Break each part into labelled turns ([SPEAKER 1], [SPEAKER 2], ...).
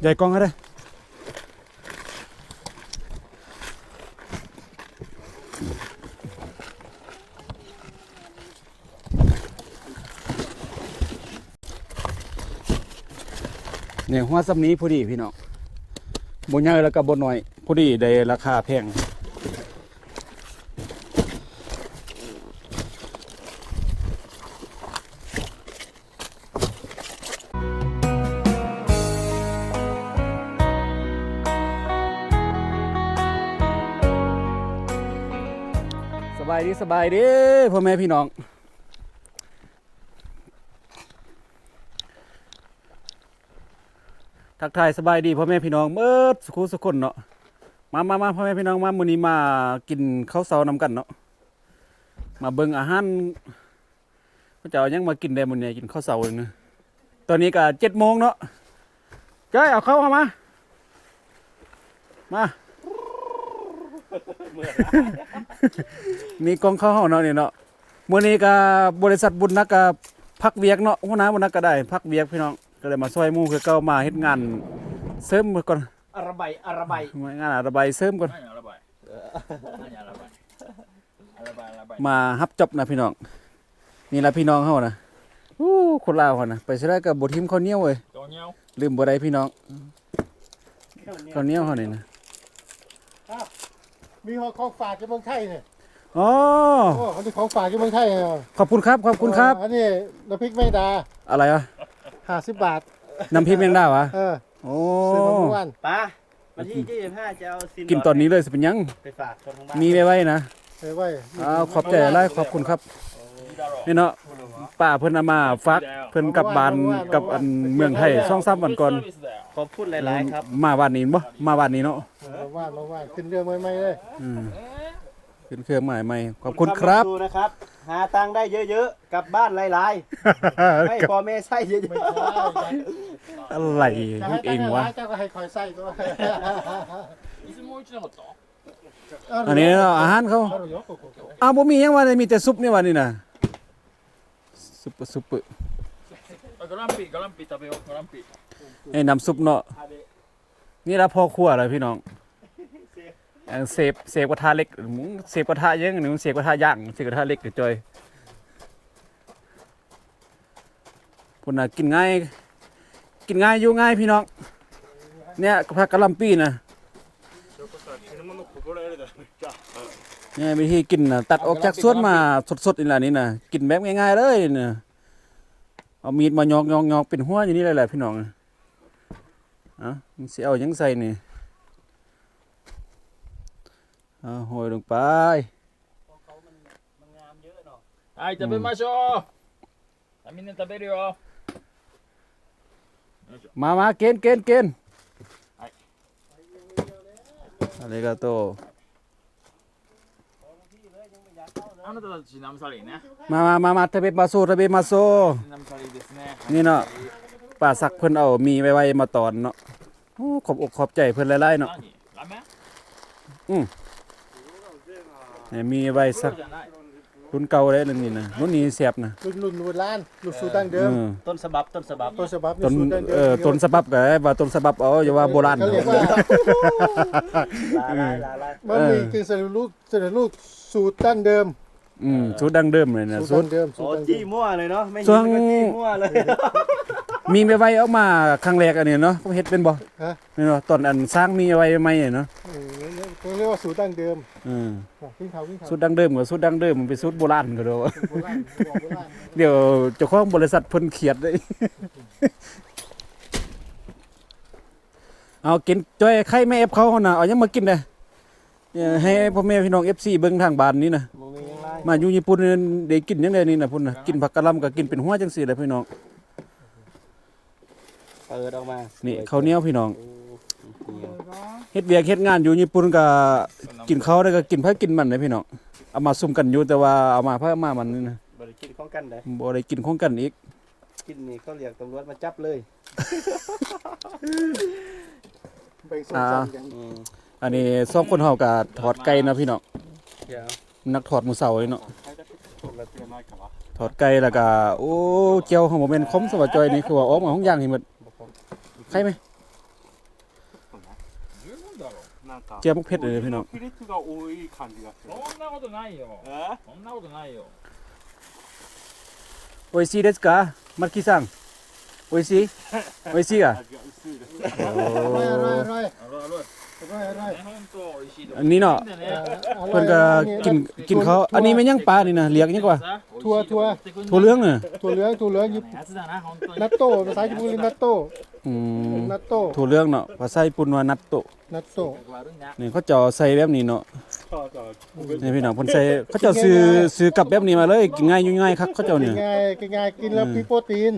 [SPEAKER 1] ใหญ่กล้องก็ได้เนี่ยหัวซ้ำนี้พอดีพี่น้องบนใหญ่แล้วก็บนน้อยพอดีได้ราคาแพง บายดีสบายดีพ่อแม่พี่น้อง ทักทายสบายดีพ่อแม่พี่น้องเมื่อสุขุสุขคนเนาะมามามาพ่อแม่พี่น้องมามื้อนี้มากินข้าวเช้านำกันเนาะมาเบิ่งอาหารพระเจ้ายังมากินได้มื้อนี้กินข้าวเช้าเองนะตอนนี้ก็เจ็ดโมงเนาะจ้อยเอาเข้ามามา มีกองข้าวเฮาเนาะนี่เนาะมื้อนี้ก็บริษัทบุญนักก็พักเวียกเนาะหัวหน้าบุญนักก็ได้พักเวียกพี่น้องก็เลยมาช่วยหมู่คือเก่ามาเฮ็ดงานเสริมก่อน
[SPEAKER 2] อระบายอระบาย
[SPEAKER 1] งานอระบายเสริมก่อนมาฮับจบนะพี่น้องนี่ละพี่น้องเฮานะอู้คนลาวเฮานะไปซะได้กับบททิมข้าวเหนียวเว้ยลืมบ่ได้พี่น้องข้าวเหนียวเฮานี่นะ
[SPEAKER 2] มีของฝากจากเมืองไทยเนี่ย
[SPEAKER 1] อ๋อ
[SPEAKER 2] โอ้อันนี้ของฝากจากเมืองไทยเหรอ
[SPEAKER 1] ขอบคุณครับขอบคุณครับ
[SPEAKER 2] อันนี้น้ำพริกแมงดา
[SPEAKER 1] อะไรอะ
[SPEAKER 2] ห้าสิบบาท
[SPEAKER 1] น้ำพริกแมงดาวะ
[SPEAKER 2] เออ
[SPEAKER 1] โอ้
[SPEAKER 2] ซื้อมาเมื่อวาน
[SPEAKER 3] ป้าวันที่ยี่สิบห้าจะเอาซิน
[SPEAKER 1] กินตอนนี้เลยสิเป็นหยัง
[SPEAKER 3] ไปฝากคนทางบ้าน
[SPEAKER 1] มีไว้ไว้นะ
[SPEAKER 2] เฮ้ยไว้
[SPEAKER 1] อ้าวขอบใจหลายขอบคุณครับ นี่เนาะป่าเพิ่นามาฟักเพิ่นกลับบ้านกับอันเมืองไทยช่องซ้ำวันก่อน
[SPEAKER 3] ขอบคุณหลายๆครับ
[SPEAKER 1] มาบ้านนี้บ่มาบ้านนี้เนาะ
[SPEAKER 2] มาบ้านมาบ้าขึ้นเครื่องใหม่ๆเลย
[SPEAKER 1] ขึ้นเครื่องใหม่ใหม่ขอบคุณครับ
[SPEAKER 3] ดนะครับ หาตังได้เยอะๆกลับบ้านหลายๆให้พ่อแม่ใช้เยอะ
[SPEAKER 2] ๆ
[SPEAKER 1] อะไรพูดเองวะ
[SPEAKER 2] เจ้าก็ให้คอยใช้
[SPEAKER 4] ก็
[SPEAKER 1] อันนี้อาหารเขา
[SPEAKER 2] อ้าว
[SPEAKER 1] บ่มียังว่ามีแต่ซุปนี่วันนี้นะ ซุปเป
[SPEAKER 4] อร์ซุปเปอร์ก Galampi, galampi, tapi กระลำปี
[SPEAKER 1] ไอ้น้ำซุปเนาะนี่ละพ่อคั่วเลยพี่น้องอันเซฟเซฟกระทะเล็กมึงเซฟกระทะเยอะหนึ่งเซฟกระทะย่างเซฟกระทะเล็กเดี๋จอยพุ่นน่ะกินง่าย กินง่ายอยู่ง่ายพี่น้อง เนี่ยกระเพากระลำปีนะ นี่วิธีกินนะตัดออกจากส่วนมาสดๆอีหล่ะนี่นะกินแบบง่ายๆเลยนะเอามีดมายอกยอกยอกเป็นหัวอย่างนี้เลยแหละพี่น้องอะเสียเอายังใส่นี่เอาโหยลงไป
[SPEAKER 4] ไอจะเป็นมาโชะทำามินตะเบรียอ
[SPEAKER 1] มามาเกณฑ์เกณฑ์เกณฑ์อะไรก็โต
[SPEAKER 4] あなたたちナムサリーね
[SPEAKER 1] มามามามาทะเบมาโซทะเบมาโซ
[SPEAKER 4] ナムサリーですね
[SPEAKER 1] นี่เนาะป้าสักเพิ่นเอามีไว้ไว้มาตอนเนาะโอ้ขอบอกขอบใจเพิ่นหลายๆเนาะ
[SPEAKER 4] 何ラーメン
[SPEAKER 1] เนี่ยมีไว้สัก
[SPEAKER 4] そうじゃない
[SPEAKER 1] รุ่นเก่าเลยเรื่องนี้นะรุ่นนี้เสียบนะ
[SPEAKER 2] รุ่นรุ่นโบราณรุ่นสูตรดั้งเดิม
[SPEAKER 1] เออ
[SPEAKER 3] ๆ ต้นฉบับต้นฉบับ
[SPEAKER 2] ต้นฉบับ
[SPEAKER 1] ต้น
[SPEAKER 2] สูตรดั้งเดิม
[SPEAKER 1] เออต้นฉบับก็ได้ว่าต้นฉบับเอาอย่าว่าโบราณ
[SPEAKER 2] เขา
[SPEAKER 1] เนาะ
[SPEAKER 2] เรียกว่า
[SPEAKER 3] ลาลายลาลาย
[SPEAKER 2] มันมีกึ่งสำเร็จรูปสำเร็จรูปสูตรดั้งเดิม
[SPEAKER 1] อืมสูตรดั้งเดิมเลยนะ
[SPEAKER 2] สู
[SPEAKER 1] สู
[SPEAKER 2] ตร
[SPEAKER 1] ตร
[SPEAKER 2] ดั้งเดิมสู
[SPEAKER 3] โอ้
[SPEAKER 2] ตรดั้งเดิ
[SPEAKER 3] จี้
[SPEAKER 2] ม
[SPEAKER 3] มั่วเลยเนาะไม่
[SPEAKER 1] ส่
[SPEAKER 3] เห็
[SPEAKER 1] วน
[SPEAKER 3] นก็จี้มั่วเลย
[SPEAKER 1] มีไว้ไว้เอามาครั้งแรกอันนี้เนาะเฮ็ดเป็นบ่
[SPEAKER 2] ฮะ
[SPEAKER 1] นี่เนาะตอนอันสร้างมีไว้ใหม่เนาะ
[SPEAKER 2] เออเขาเรียกว่าสูตรดั้งเดิม
[SPEAKER 1] อืม
[SPEAKER 2] ขึ้นเขาขึ้นเขา
[SPEAKER 1] สูตรดั้งเดิมกับสูตรดั้งเดิมมันเป็นสูตรโบราณก็เด้อ
[SPEAKER 2] โบราณบอกโบราณ
[SPEAKER 1] เดี๋ยวเจ้าของบริษัทเพิ่นเขียดเลย เอากินจ้อยไข่แม่เอฟเขาหั่นน่ะเอายังมากินเลยเนี่ยให้พ่อแม่พี่น้อง FC เบิ่งทางบ้านนี้นะ
[SPEAKER 3] มึงมียังไง
[SPEAKER 1] มาอยู่ญี่ปุ่นนี่ได้กินยังไงนี่นะพุ่นน่ะกินผักกะหล่ำก็กินเป็นหัวจังซี่แหละพี่น้อง
[SPEAKER 3] เปิดออกมา
[SPEAKER 1] นี่
[SPEAKER 3] นี่
[SPEAKER 1] ข้าวเหนียวพี่น้องเฮ็ดเวียกเฮ็ดงานอยู่ญี่ปุ่นก็กินข้าวได้ก็กินเพื่อกินมันเลยพี่น้องเอามาซุ่มกันอยู่แต่ว่าเอามาเพื่อมามันนี่นะ
[SPEAKER 3] บริคิดของกันเลย
[SPEAKER 1] บ่ได้กินของกันอีก
[SPEAKER 3] กินนี่เขาเรียกตำรวจมาจับเลย
[SPEAKER 2] แบ่งส่วนกันกัน
[SPEAKER 3] อืม
[SPEAKER 1] อันนี้สองคนเฮาก็ถอดไก่นะพี่น้อง
[SPEAKER 3] เดี๋ยว
[SPEAKER 1] นักถอดมือเสาเลยเนาะถอดไก่แล้วก็โอ้เจียวของผมเป็นคมสวัสดิ์จอยนี่คือว่าอ้อมของย่างนี่หมดใครไหมเจียวมุกเพชรเลยพี่น้องโอ้ยซีเดสกามาร์กิซังโอ้ยซีโอ้ยซีอะ
[SPEAKER 2] อร่อยอร่อยอร่อย อั
[SPEAKER 1] นนี้เนาะ
[SPEAKER 2] เพิ่
[SPEAKER 1] นก็กินกินเขาอันนี้แม่นยังปลานี่นะเรียกยังกว่า
[SPEAKER 2] ทัวทัว
[SPEAKER 1] ทัวเหลืองน่ะ
[SPEAKER 2] ทัวเหลืองทัวเหลืองยุบนนัตโต้ภาษาญี่ปุ่นนัตโต้
[SPEAKER 1] อืม
[SPEAKER 2] นัตโต
[SPEAKER 1] ทัวเหลืองเนาะภาษาญี่ปุ่นว่านัตโตะ
[SPEAKER 2] นัตโต้
[SPEAKER 1] นี่เขาเจาะใส่แบบนี้เนาะนี่พี่น้องเพิ่นใส่เขาเจาะซื้อซื้อกลับแบบนี้มาเลยกินง่ายยุ่ยง่ายครับเขาเจาะนี่
[SPEAKER 2] ง่ายง่ายกินแล้วมีโปรตีน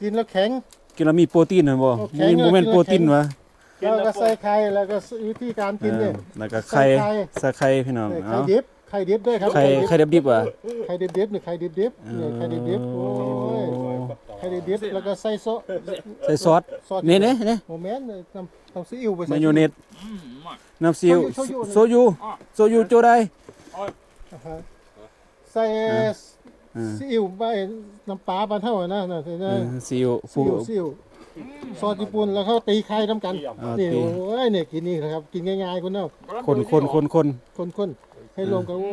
[SPEAKER 2] กินแล้วแข็ง
[SPEAKER 1] กินแล้วมีโปรตีนเห
[SPEAKER 2] รอบ่
[SPEAKER 1] มีโมเมนต์โปรตีนวะ
[SPEAKER 2] แล้วก็ใส่ไข่แล้วก็วิธีการกินเนี่ย
[SPEAKER 1] แล้วก็ไข่
[SPEAKER 2] ใส่ไข่
[SPEAKER 1] พี่น้อง
[SPEAKER 2] ไข่ดิบไข่ดิบด้วยครับ
[SPEAKER 1] ไข่ไข่ดิบดิบอะ
[SPEAKER 2] ไข่ดิบดิบนี่ไข่ดิบดิบไข่ดิบดิบโอ้ยไข่ดิบดิบแล้วก็ใส่ซ
[SPEAKER 1] อสใส่
[SPEAKER 2] ซอส
[SPEAKER 1] นี่นี่นี่
[SPEAKER 2] โมเมนต์น้ำน้ำซีอิ๊วไปใส่
[SPEAKER 1] มายองเนสน้ำซีอิ๊ว
[SPEAKER 2] โซ
[SPEAKER 1] ยูโซยูโจได้
[SPEAKER 2] ใส่ซีอิ๊วไปน้ำปลาปลาเท่านะนะ
[SPEAKER 1] ซีอิ๊ว
[SPEAKER 2] ซีอิ๊ว ซีอิ๊วซอสญี่ปุ่นแล้วเขาตีไข่ทำกัน
[SPEAKER 1] อ่า
[SPEAKER 2] นี่
[SPEAKER 1] ตี
[SPEAKER 2] โอ้ยเนี่ยกินนี่นะครับ กินง่ายๆคุณเนาะ
[SPEAKER 1] คนคนคนคน
[SPEAKER 2] คนๆให้รวมกันโอ้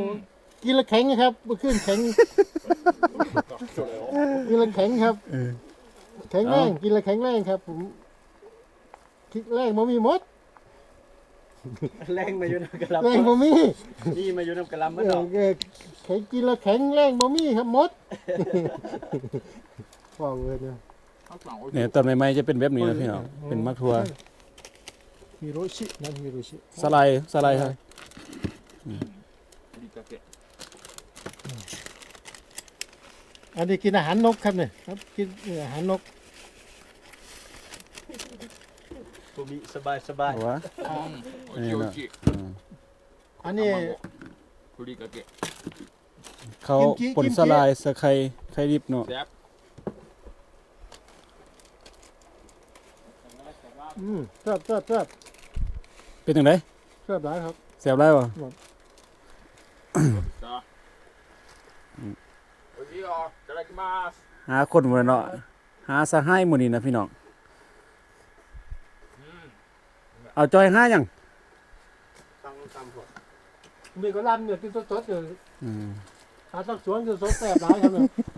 [SPEAKER 2] กินแล้วแข็งนะครับเมื่อคืนแข็งกินแล้วแข็งครับ
[SPEAKER 1] เออ
[SPEAKER 2] แข็งแรงกินแล้วแข็งแรงครับผมคิดแรงบ่มีหมด
[SPEAKER 3] แรงมาอยู่น้ำกระลำ
[SPEAKER 2] แรงบ่มี
[SPEAKER 3] นี่มาอยู่น้ำกระลำ
[SPEAKER 2] เอ
[SPEAKER 3] มัน
[SPEAKER 2] อ
[SPEAKER 3] เนาะ
[SPEAKER 2] เออแข็งกินแล้วแข็งแรงบ่มีครับหมดบอกเลยเนี่ย
[SPEAKER 1] เนี่ยต้นใหม่ๆจะเป็นแบบนี้นะพี่เน้อเป็นมักทัว
[SPEAKER 2] ฮิโรชินั่นฮิโรชิ
[SPEAKER 1] สไลด์สไลด์ครับ
[SPEAKER 2] อันนี้กินอาหารนกครับเนี่ยครับกินอาหารนก
[SPEAKER 3] ตัวบีสบายสบาย
[SPEAKER 1] ว้
[SPEAKER 4] โอเคโอเค
[SPEAKER 1] อั
[SPEAKER 2] นนี้
[SPEAKER 4] คุริกะ
[SPEAKER 1] เกะเขา
[SPEAKER 2] ผล
[SPEAKER 1] สลายสไครไครดิบเนาะ
[SPEAKER 2] อืมแซ่บแซ่บแซ่บ
[SPEAKER 1] เป็นยังไง
[SPEAKER 2] แซ่บหลายครับ
[SPEAKER 1] เสียบได้ป่ะ
[SPEAKER 4] วันนี้ออกจะได้กินมา
[SPEAKER 1] หาคนมดเนาะหาสหายหมดนี่นะพี่น้องเอาจอยห้ายัง
[SPEAKER 5] ตั้งตามผล
[SPEAKER 2] มีก็ลำเนี่ยกินสดสดเล
[SPEAKER 1] ยู่
[SPEAKER 2] หาสักสวนกินสดแสบหลายครับ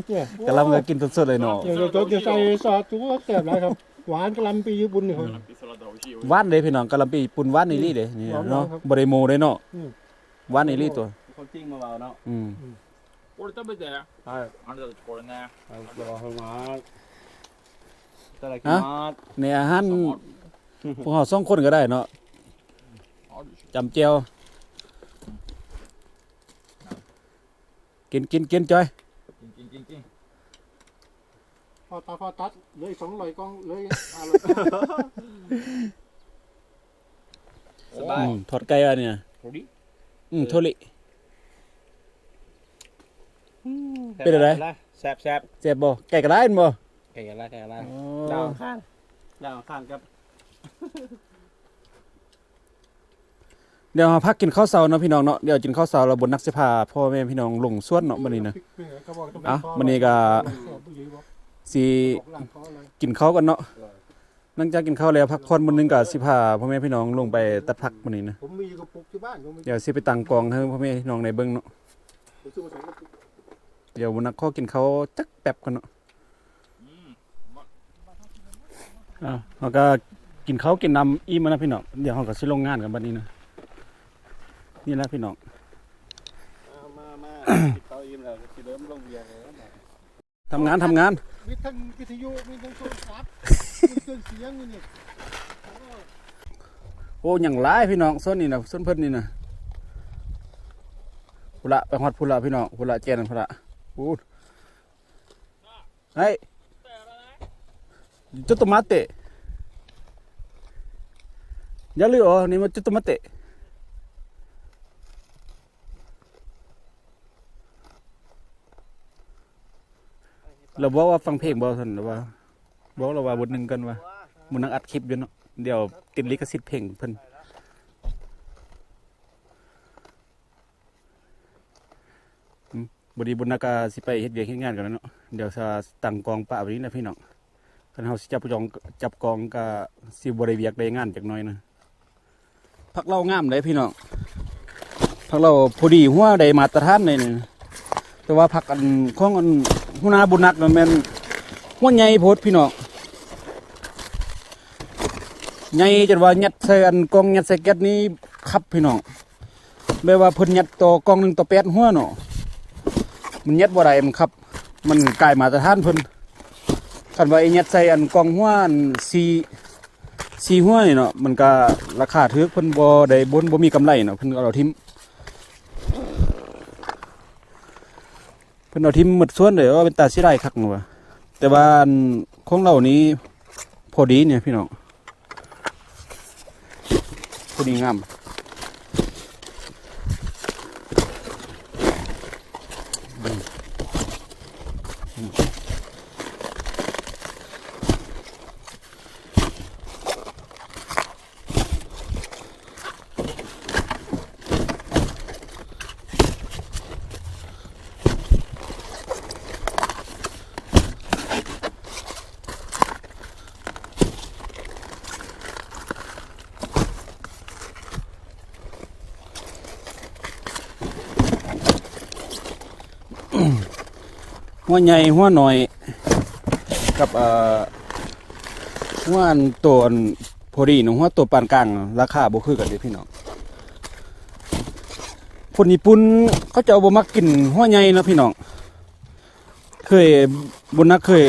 [SPEAKER 2] เนี่ย
[SPEAKER 1] กระลำเนียกินสดสดเลยเนาะ
[SPEAKER 2] เดี๋ยวจะใส่ซอสจุ๊บแสบหลายครับ หวานกระลำปีญี่ปุ่นนี่ครับ
[SPEAKER 4] サラダ美味しいよ
[SPEAKER 1] หวานเด้พี่น้องกะลำปีปุ่นหวานอีหลีเด้นี่
[SPEAKER 2] หวานๆ
[SPEAKER 1] เนาะ
[SPEAKER 2] ครับ
[SPEAKER 1] บ่ได้โมเด้เนาะ
[SPEAKER 2] อืม
[SPEAKER 1] หวานอีหลีตัว
[SPEAKER 3] คนจริงมาเบาเนาะ
[SPEAKER 1] อืม
[SPEAKER 4] これ食べて
[SPEAKER 5] はい
[SPEAKER 4] あなたたちこれね
[SPEAKER 5] ありがとうございます
[SPEAKER 3] いただきます
[SPEAKER 1] ในอาหารพวกเฮาสองคนก็ได้เนาะ
[SPEAKER 4] あるでしょ
[SPEAKER 1] จำเจียวกินกินกินจอย
[SPEAKER 4] キンキンキンキン
[SPEAKER 2] พอตาพอตัดเหลยสองร้อยกล้องเหลยอะไร
[SPEAKER 3] สบาย
[SPEAKER 1] อืมทอดไก่อันเนี่ย
[SPEAKER 4] 鳥
[SPEAKER 1] อืมโทริเป็นอะไร
[SPEAKER 3] แซ่บแซ่บ
[SPEAKER 1] เจ็บบ่ไก่กระไรบ่
[SPEAKER 3] แข่งกันละแข่งกันละ
[SPEAKER 1] อ๋
[SPEAKER 3] ดาว
[SPEAKER 1] อ
[SPEAKER 3] ข้างดาวข้างครับ
[SPEAKER 1] เดี๋ยวเราพักกินข้าวเช้าเนาะพี่น้องเนาะเดี๋ยวกินข้าวเช้าเราบนนักสิพาพ่อแม่พี่น้องลงสวนเนาะมื้อนี้นะ อะมื้อนี้ก็สิ
[SPEAKER 2] หลังคอเลย
[SPEAKER 1] กินข้าวกันเนาะหลังจากกินข้าวแล้วพักผ่อนมื้อนึงก็สิพาพ่อแม่พี่น้องลงไปตัดผักมื้อนี้นะ
[SPEAKER 2] ผมมีกระปุกที่บ้านผมมี
[SPEAKER 1] เดี๋ยวสิไปตั้งกองให้พ่อแม่พี่น้องในเบิ่งเนาะ
[SPEAKER 2] ผมซื้อมาสองกระปุก
[SPEAKER 1] เดี๋ยวบนนักข้อกินข้าวจักแป๊บกันเนาะ
[SPEAKER 4] うん
[SPEAKER 1] อะเราก็กินข้าวกินน้ำอิ่มแล้วนะพี่น้องเดี๋ยวเราก็สิลงงานกันบัดนี้นะนี่แหละพี่น้อง
[SPEAKER 5] มามามาติดเตาอิ่มแล้วสิเริ่มลงเบียร์เลยนะ
[SPEAKER 1] ทำงานทำงาน
[SPEAKER 2] มีทั้งวิทยุมีทั้งโทรศัพท์มีเครื่องเสียงมีนี่
[SPEAKER 1] โอ้อย่างหลายพี่น้องส้นนี่นะส้นเพิ่นนี่นะพุละไปฮอดพุละพี่น้องพุละเจยนนพุละพูดเฮ้ยจุดตมาเตะอย่าลืมอ๋อนี่มันจุดตมาเตะ เราบอกว่าฟังเพลงบ่ทันหรือว่าบอกเราว่าบทหนึ่งกันว่ามันนั่งอัดคลิปอยู่เนาะเดี๋ยวติดลิขสิทธิ์เพลงเพิ่นบดีบุญนากาสิไปเฮ็ดเวียกเฮ็ดงานกันแล้วเนาะเดี๋ยวจะตั้งกองปะไว้นี้นะพี่น้องคันเฮาสิจับจองจับกองก็สิบ่ได้เวียกได้งานจักหน่อยนะผักเรางามเลยพี่น้องผักเราพอดีหัวได้มาตรฐานเลยนี่แต่ว่าผักอันของอัน หัวหน้าบุญนักนั่นแม่นหัวใหญ่โพดพี่น้องใหญ่จนว่ายัดใส่อันกองยัดใส่แก๊สนี้ครับพี่น้องแม้ว่าเพิ่นยัดต่อกองหนึ่งต่อแปดหัวเนาะมันยัดบ่ได้มันครับ มันกลายมาตรฐานเพิ่นคันว่าไอ้ยัดใส่อันกองหัวอันสี่สี่หัวนี่เนาะมันก็ราคาถือเพิ่นบ่ได้บนบ่มีกำไรเนาะเพิ่นเอาเราทิม เพิ่นเอาทิมหมดส่วนเลยว่าเป็นตาสิไรคักหนูว่าแต่ว่าของเรานี้พอดีเนี่ยพี่น้องพอดีงาม หัวใหญ่หัวหน่อย กับเอ่อหัวอันตัวอันพอดีเนาะหัวตัวปานกลางราคาบ่คือกันเด้พี่น้องคนญี่ปุ่นเขาจะเอาบ่มักกินหัวใหญ่เนาะพี่น้องเคยบุญนักเคย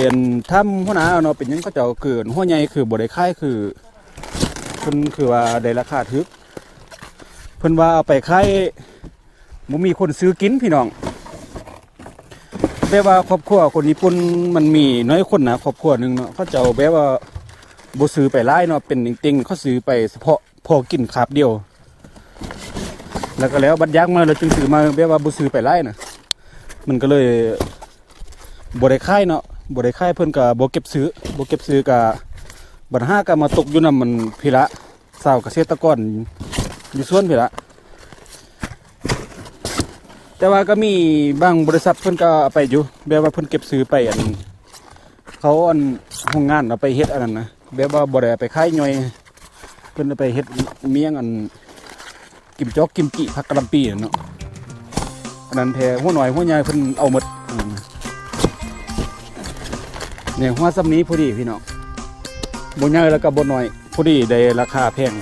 [SPEAKER 1] ทำหัวหน้าเนาะเป็นยังเขาจะเอาเกินหัวใหญ่คือบ่ได้ขายคือเพิ่นคือว่าได้ราคาถึกเพิ่นว่าเอาไปขายบ่มีคนซื้อกินพี่น้อง แบบว่าครอบครัวคนญี่ปุ่นมันมีน้อยคนนะครอบครัวหนึ่งเนาะเขาจะเอาแบบว่าบ่ซื้อไปหลายเนาะเป็นจริงๆเขาซื้อไปเฉพาะพอกินคาบเดียว แล้วก็แล้วบัดยักมาแล้วจึงซื้อมาแบบว่าบ่ซื้อไปหลายน่ะมันก็เลยบ่ได้ค่ายเนาะบ่ได้ค่ายเพิ่นก็บ่เก็บซื้อบ่เก็บซื้อก็บัดห้าก็มาตกอยู่นำมันพิละสาวเกษตรกรอยู่ส่วนพิละ แต่ว่าก็มีบางบริษัทเพิ่นก็เอาไปอยู่แบบว่าเพิ่นเก็บซื้อไปอันเขาอันโรงงานเอาไปเฮ็ดอันนั้นนะแบบว่าบ่ได้เอาไปขายย่อยเพิ่นเอาไปเฮ็ดเมียงอันกิมจอกกิมจิผักกะหล่ำปีนั่นเนาะอันนั้นแท้หัวหน่อยหัวใหญ่เพิ่นเอาหมดเนี่ยหัวซ้ำนี้พอดีพี่น้องบนใหญ่แล้วก็บนน้อยพอดีได้ราคาแพง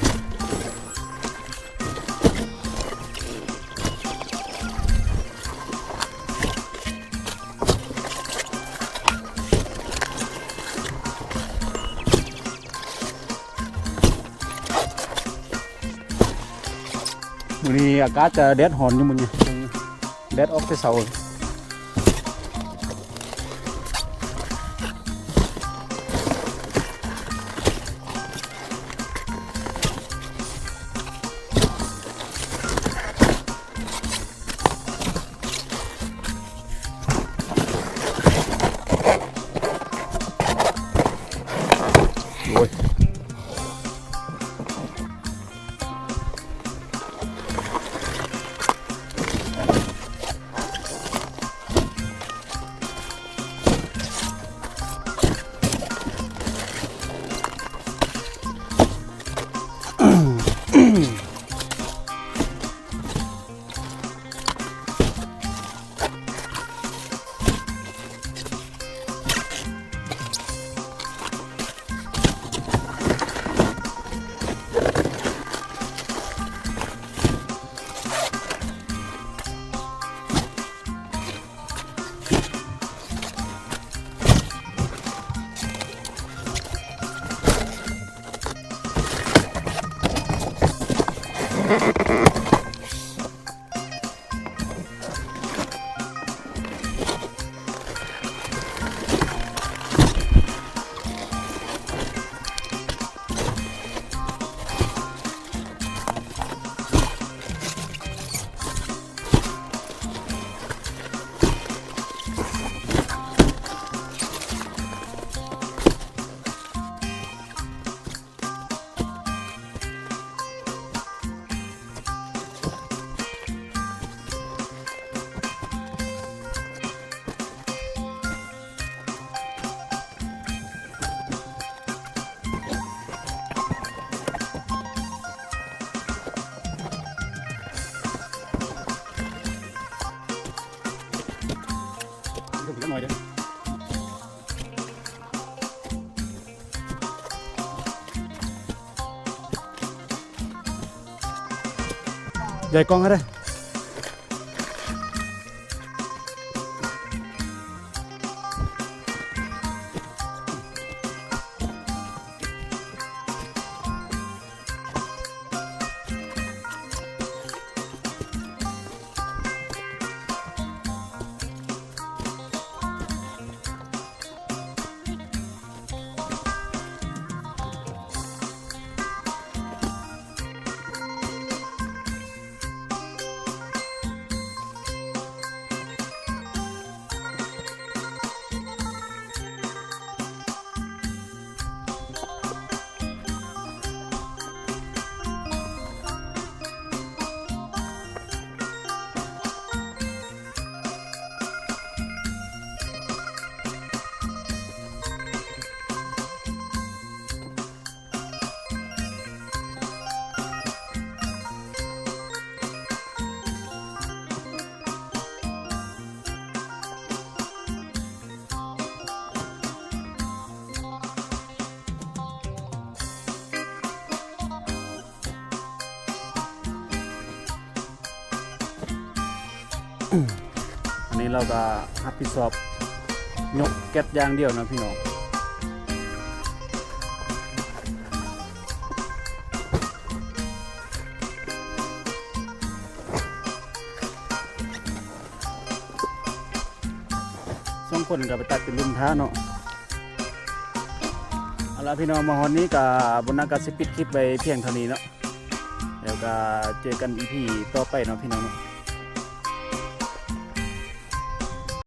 [SPEAKER 1] นี้อากาศจะแดดหอนอยู่มึงนี่แดดออกแต่เสาร์ Jai कांग्रेस อันนี้เราก็รับผิดชอบยกแก๊สย่างเดียวนะพี่น้องสองคนก็ไปตัดเป็นรุ่นท้าเนาะเอาละพี่น้องมาฮอนนี้กับบนนากการสิปิดคลิปไปเพียงเท่านี้เนาะแล้วก็เจอกันอีพีต่อไปเนาะพี่น้องเนาะ